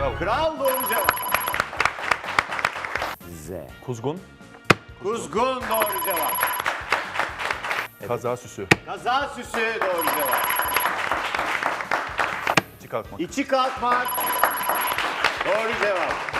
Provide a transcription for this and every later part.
Kral. Kral doğru cevap. Z. Kuzgun. Kuzgun doğru cevap. Kaza süsü. Kaza süsü doğru cevap. İçi kalkmak. İçi kalkmak. Doğru cevap.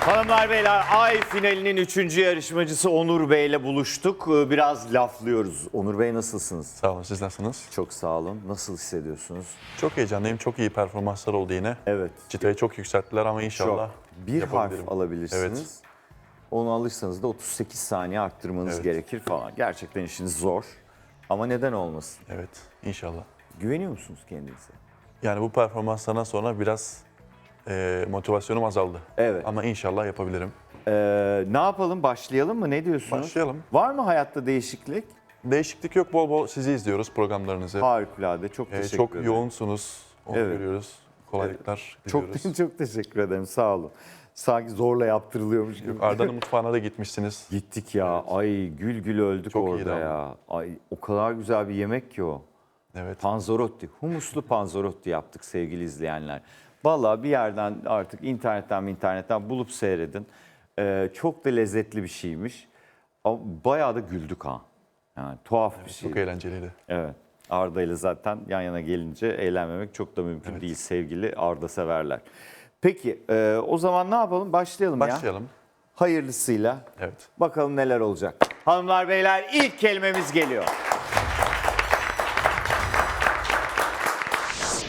Hanımlar beyler ay finalinin üçüncü yarışmacısı Onur Bey ile buluştuk. Ee, Biraz laflıyoruz. Onur Bey nasılsınız? Sağ olun. Siz nasılsınız? Çok sağ olun. Nasıl hissediyorsunuz? Çok heyecanlıyım. Çok iyi performanslar oldu yine. Evet. Çıtayı çok yükselttiler ama inşallah Çok. Bir harf alabilirsiniz. Evet. Onu alırsanız da 38 saniye arttırmanız Evet. gerekir falan. Gerçekten işiniz zor. Ama neden olmasın? Evet. İnşallah. Güveniyor musunuz kendinize? Yani bu performanslardan sonra biraz e, motivasyonum azaldı. Evet. Ama inşallah yapabilirim. Ee, ne yapalım? Başlayalım mı? Ne diyorsunuz? Başlayalım. Var mı hayatta değişiklik? Değişiklik yok. Bol bol sizi izliyoruz programlarınızı. Harikulade. Çok E, teşekkür çok ederim. yoğunsunuz. Onu Evet. görüyoruz. Kolaylıklar Çok diliyoruz. çok teşekkür ederim. Sağ olun. Sanki zorla yaptırılıyormuş gibi. Arda'nın mutfağına da gitmişsiniz. Gittik ya. Ay gül gül öldük Çok orada ama. ya. Ay o kadar güzel bir yemek ki o. Evet. Panzerotti, humuslu panzerotti yaptık sevgili izleyenler. Vallahi bir yerden artık internetten internetten bulup seyredin. Ee, çok da lezzetli bir şeymiş. Ama bayağı da güldük ha. Yani tuhaf bir şey. Çok eğlenceliydi. Evet. Arda ile zaten yan yana gelince eğlenmemek çok da mümkün değil sevgili Arda severler. Peki e, o zaman ne yapalım? Başlayalım, ya. Başlayalım. Hayırlısıyla. Evet. Bakalım neler olacak. Hanımlar beyler ilk kelimemiz geliyor.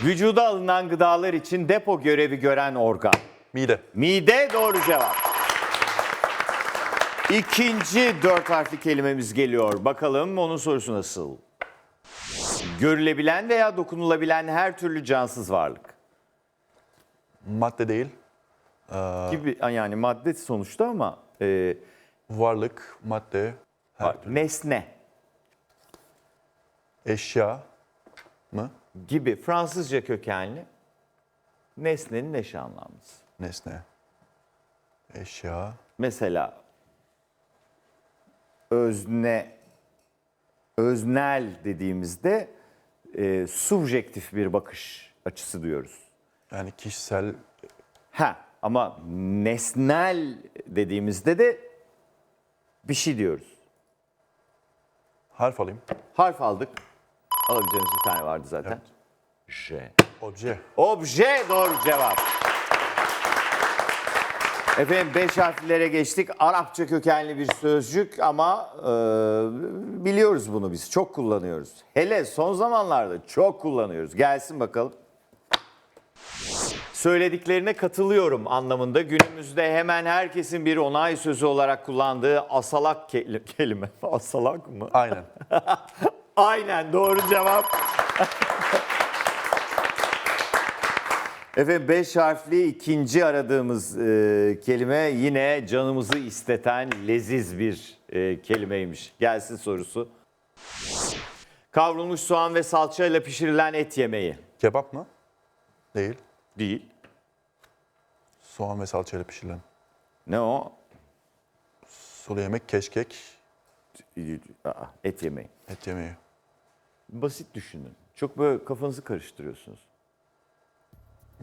Vücuda alınan gıdalar için depo görevi gören organ. Mide. Mide doğru cevap. İkinci dört harfli kelimemiz geliyor. Bakalım onun sorusu nasıl? Görülebilen veya dokunulabilen her türlü cansız varlık. Madde değil. Gibi yani madde sonuçta ama e, Varlık, madde, her var. nesne eşya mı? Gibi Fransızca kökenli nesnenin eş anlamlısı. Nesne. Eşya. Mesela özne, öznel dediğimizde e, subjektif bir bakış açısı diyoruz. Yani kişisel Ha ama nesnel dediğimizde de bir şey diyoruz. harf alayım. Harf aldık. Alabileceğimiz bir tane vardı zaten. J. Obje. Obje doğru cevap. Efendim beş harflere geçtik. Arapça kökenli bir sözcük ama e, biliyoruz bunu biz. Çok kullanıyoruz. Hele son zamanlarda çok kullanıyoruz. Gelsin bakalım. Söylediklerine katılıyorum anlamında günümüzde hemen herkesin bir onay sözü olarak kullandığı asalak ke- kelime. Asalak mı? Aynen. Aynen doğru cevap. Efendim beş harfli ikinci aradığımız e, kelime yine canımızı isteten leziz bir e, kelimeymiş. Gelsin sorusu. Kavrulmuş soğan ve salçayla pişirilen et yemeği. Kebap mı? Değil. Değil. Soğan ve salçayla pişirilen. Ne o? Sulu yemek, keşkek, Aa, et yemeği. et yemeği. Basit düşünün. Çok böyle kafanızı karıştırıyorsunuz.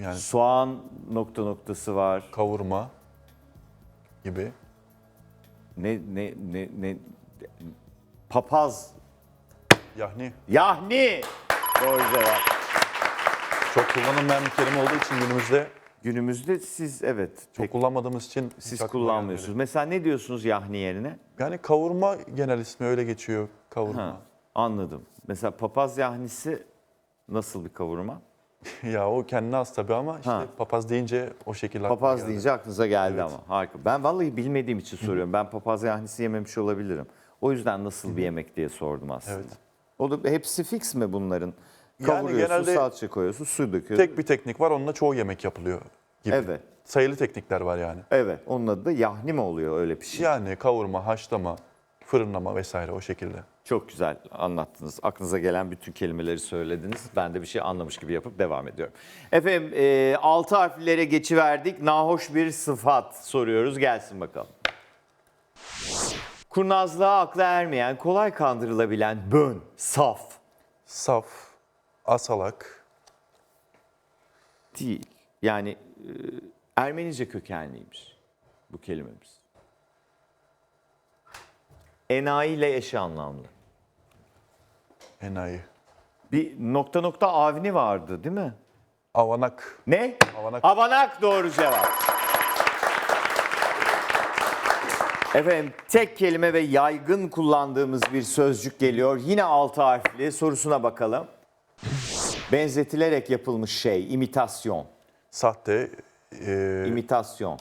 Yani Soğan nokta noktası var. kavurma gibi. Ne ne ne ne papaz Yahni. Yahni. Doğru cevap. Çok kullanılmayan bir kelime olduğu için günümüzde Günümüzde siz evet çok pek kullanmadığımız için siz aklıma kullanmıyorsunuz. gelmedi. Mesela ne diyorsunuz Yahni yerine? Yani kavurma genel ismi öyle geçiyor. Kavurma. Ha, anladım. Mesela papaz yahnisi nasıl bir kavurma? ya o kendine az tabii ama işte Ha. papaz deyince o şekilde aklıma Papaz geldi. deyince aklınıza geldi Evet. ama. Harika. Ben vallahi bilmediğim için soruyorum. Ben papaz yahnisi yememiş olabilirim. O yüzden nasıl bir yemek diye sordum aslında. Evet. O da hepsi fix mi bunların? Yani Kavuruyorsun, genelde salça koyuyorsun, su döküyorsun. Tek bir teknik var onunla çoğu yemek yapılıyor gibi. Evet. Sayılı teknikler var yani. Evet. Onun adı da yahni mi oluyor öyle bir şey? Yani kavurma, haşlama, fırınlama vesaire o şekilde. Çok güzel anlattınız. Aklınıza gelen bütün kelimeleri söylediniz. Ben de bir şey anlamış gibi yapıp devam ediyorum. Efendim e, altı harflere geçiverdik. Nahoş bir sıfat soruyoruz. Gelsin bakalım. Kurnazlığa akla ermeyen, kolay kandırılabilen, bön, saf Saf, asalak, değil. Yani e, Ermenice kökenliymiş bu kelimemiz. Enayi ile eş anlamlı. enayi, Bir nokta nokta avni vardı değil mi? avanak, Ne? Avanak. Avanak doğru cevap. Efendim tek kelime ve yaygın kullandığımız bir sözcük geliyor. Yine altı harfli sorusuna bakalım. Benzetilerek yapılmış şey, imitasyon. sahte, e, İmitasyon.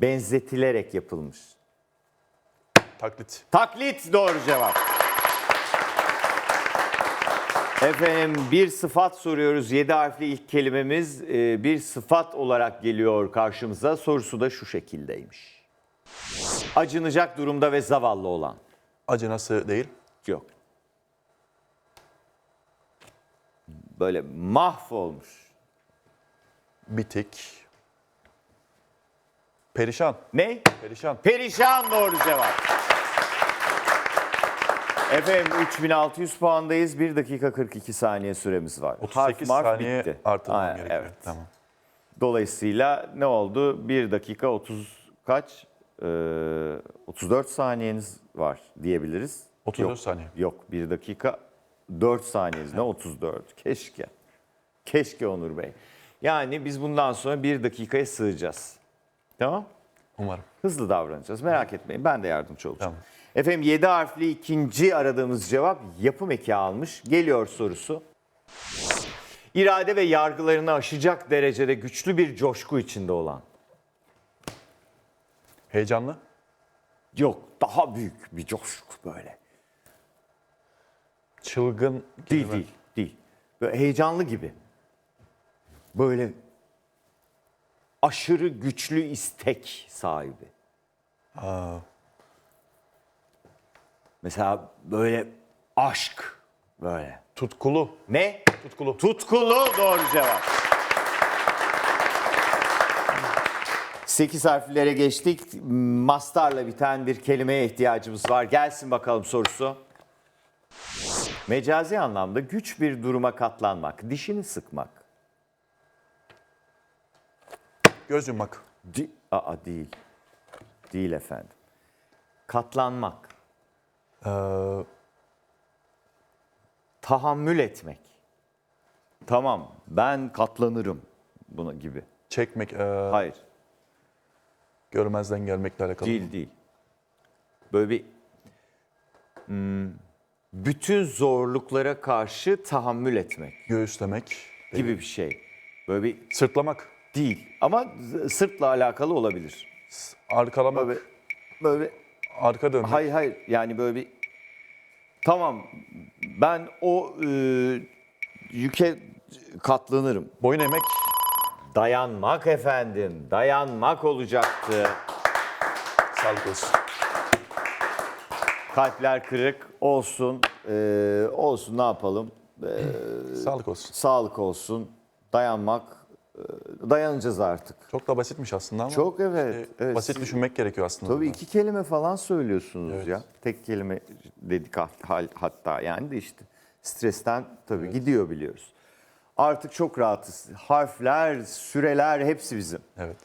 Benzetilerek yapılmış. taklit, Taklit doğru cevap. Efendim bir sıfat soruyoruz. 7 harfli ilk kelimemiz e, bir sıfat olarak geliyor karşımıza. Sorusu da şu şekildeymiş. Acınacak durumda ve zavallı olan. acınası değil, Yok. Böyle mahvolmuş. bitik, perişan, Ne? perişan, Perişan doğru cevap. Efendim 3600 puandayız. 1 dakika 42 saniye süremiz var. 38 marf saniye bitti. artırmam Ha, gerekiyor. Evet. Tamam. Dolayısıyla ne oldu? 1 dakika 30 kaç? Ee, 34 saniyeniz var diyebiliriz. 34 Yok, saniye. Yok 1 dakika 4 saniyeniz ne 34? Keşke. Keşke Onur Bey. Yani biz bundan sonra 1 dakikaya sığacağız. Tamam? Umarım. Hızlı davranacağız. Merak etmeyin. Ben de yardımcı olacağım. Tamam. Efendim 7 harfli ikinci aradığımız cevap yapım eki almış. Geliyor sorusu. İrade ve yargılarını aşacak derecede güçlü bir coşku içinde olan. Heyecanlı, Yok daha büyük bir coşku böyle. Çılgın, Değil değil değil. Böyle heyecanlı gibi. Böyle aşırı güçlü istek sahibi. Aa, Mesela böyle aşk böyle. tutkulu, Ne? tutkulu, Tutkulu doğru cevap. 8 harflere geçtik. Mastarla biten bir kelimeye ihtiyacımız var. Gelsin bakalım sorusu. Mecazi anlamda güç bir duruma katlanmak, dişini sıkmak. göz yummak, Di Aa değil. Değil efendim. Katlanmak, ee, tahammül etmek. Tamam, ben katlanırım buna gibi. çekmek, ee, Hayır. görmezden gelmekle alakalı. Değil değil. Böyle bir hmm, bütün zorluklara karşı tahammül etmek Göğüslemek, gibi bir şey. Böyle bir sırtlamak, değil ama sırtla alakalı olabilir. arkalamak, Böyle böyle arka dönmek, hayır hayır yani böyle bir tamam ben o e, yüke katlanırım. boyun emek, Dayanmak efendim. Dayanmak olacaktı. sağlık olsun. Kalpler kırık olsun. Ee, olsun ne yapalım? Ee, Sağlık olsun. sağlık olsun. Dayanmak. ee, dayanacağız artık. Çok da basitmiş aslında ama. Çok evet. e, evet. basit Siz- düşünmek gerekiyor aslında. Tabii iki kelime falan söylüyorsunuz Evet. ya. Tek kelime dedik hal- hatta yani de işte stresten tabii gidiyor biliyoruz. Artık çok rahatız. Harfler, süreler hepsi bizim. Evet.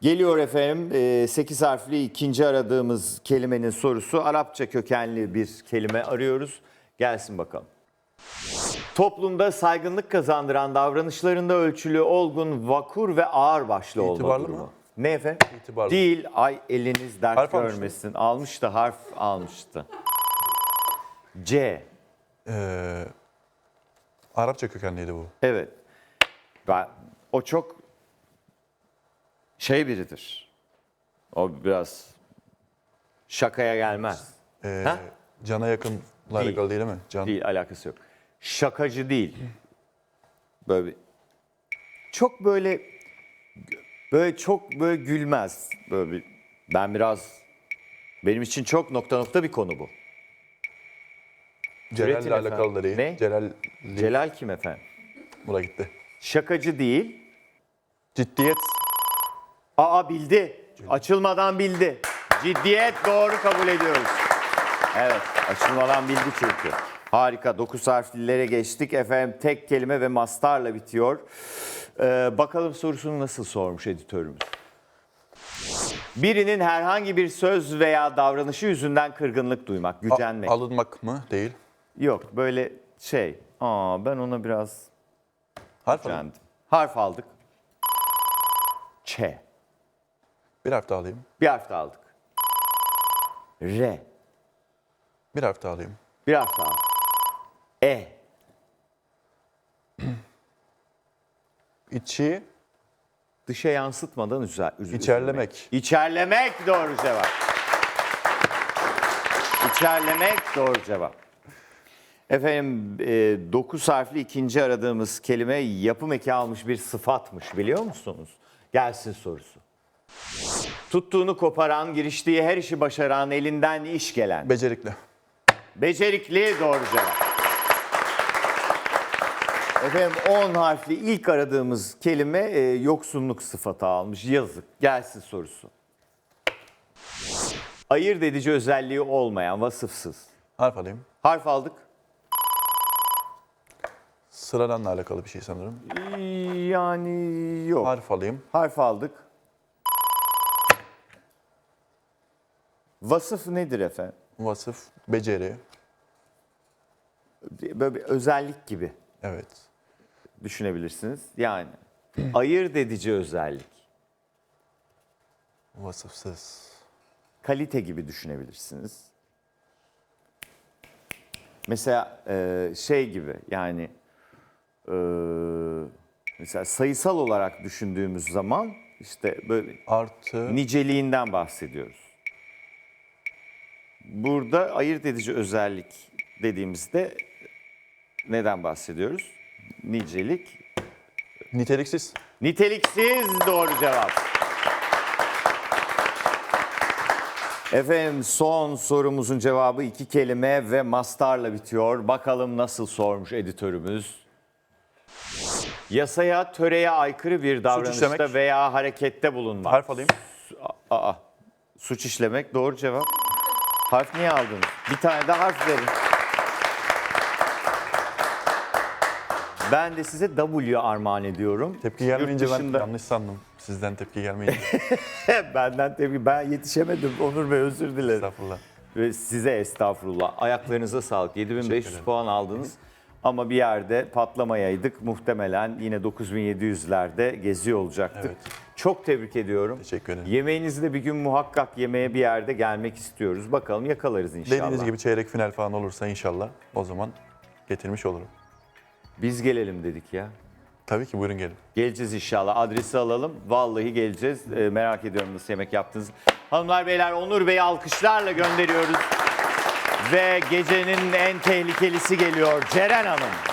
Geliyor efendim 8 harfli ikinci aradığımız kelimenin sorusu. Arapça kökenli bir kelime arıyoruz. Gelsin bakalım. Toplumda saygınlık kazandıran davranışlarında ölçülü, olgun, vakur ve ağır başlı olma İtibarlı durumu. mı? Ne efendim? İtibarlı. Değil. Ay eliniz dert Harf görmesin. Almıştı harf almıştı. C. Ee, Arapça kökenliydi bu. Evet. Ben, o çok şey biridir. O biraz şakaya gelmez. Ee, Ha? Cana yakınla Değil. alakalı değil mi? Can. Değil, alakası yok. Şakacı değil. Böyle bir, çok böyle böyle çok böyle gülmez. Böyle bir, ben biraz benim için çok nokta nokta bir konu bu. Celal'le alakalı da değil. Ne? Celal Celal kim efendim? buna gitti. Şakacı değil. Ciddiyet. Aa bildi. Açılmadan bildi. Ciddiyet doğru kabul ediyoruz. Evet, açılmadan bildi çünkü. Harika, 9 harflilere geçtik. Efendim tek kelime ve mastarla bitiyor. Ee, bakalım sorusunu nasıl sormuş editörümüz. Birinin herhangi bir söz veya davranışı yüzünden kırgınlık duymak, A- gücenmek. alınmak mı? Değil. Yok, böyle şey, aa ben ona biraz Harf alayım. gücendim. Harf aldık. Ç. Bir harf daha alayım. Bir harf daha aldık. R. Bir harf daha alayım. Bir harf daha. E. İçi, Dışa yansıtmadan üzer, üz- içerlemek. İçerlemek doğru cevap. İçerlemek doğru cevap. Efendim 9 harfli ikinci aradığımız kelime yapım eki almış bir sıfatmış biliyor musunuz? Gelsin sorusu. Tuttuğunu koparan, giriştiği her işi başaran, elinden iş gelen. Becerikli. Becerikli doğru cevap. Efendim 10 harfli ilk aradığımız kelime e, yoksunluk sıfatı almış. Yazık. Gelsin sorusu. Ayırt edici özelliği olmayan, vasıfsız. Harf alayım. Harf aldık. Sıradanla alakalı bir şey sanırım. Yani yok. Harf alayım. Harf aldık. Vasıf nedir efendim? Vasıf, beceri. Böyle bir özellik gibi Evet. düşünebilirsiniz. Yani ayırt edici özellik. Vasıfsız. kalite gibi düşünebilirsiniz. Mesela e, şey gibi yani e, mesela sayısal olarak düşündüğümüz zaman işte böyle Artı, niceliğinden bahsediyoruz. Burada ayırt edici özellik dediğimizde neden bahsediyoruz? Nicelik. niteliksiz. Niteliksiz doğru cevap. Efendim son sorumuzun cevabı iki kelime ve mastarla bitiyor. Bakalım nasıl sormuş editörümüz. Yasaya, töreye aykırı bir davranışta işlemek. veya harekette bulunmak. Harf alayım. Aa, suç işlemek doğru cevap. Harf niye aldınız? Bir tane de harf verin. Ben de size W armağan ediyorum. Tepki gelmeyince Yurt ben dışında- yanlış sandım. Sizden tepki gelmeyince. Benden tepki. Ben yetişemedim Onur Bey özür dilerim. Estağfurullah. Ve size estağfurullah. Ayaklarınıza sağlık. 7500 ederim. puan aldınız. Ama bir yerde patlamayaydık. Muhtemelen yine 9700'lerde geziyor olacaktık. Evet. Çok tebrik ediyorum. Teşekkür ederim. Yemeğinizi de bir gün muhakkak yemeğe bir yerde gelmek istiyoruz. Bakalım yakalarız inşallah. Dediğiniz gibi çeyrek final falan olursa inşallah o zaman getirmiş olurum. Biz gelelim dedik ya. Tabii ki buyurun gelin. Geleceğiz inşallah. Adresi alalım. Vallahi geleceğiz. Ee, merak ediyorum nasıl yemek yaptınız. Hanımlar beyler Onur Bey'i alkışlarla gönderiyoruz. Ve gecenin en tehlikelisi geliyor. Ceren Hanım.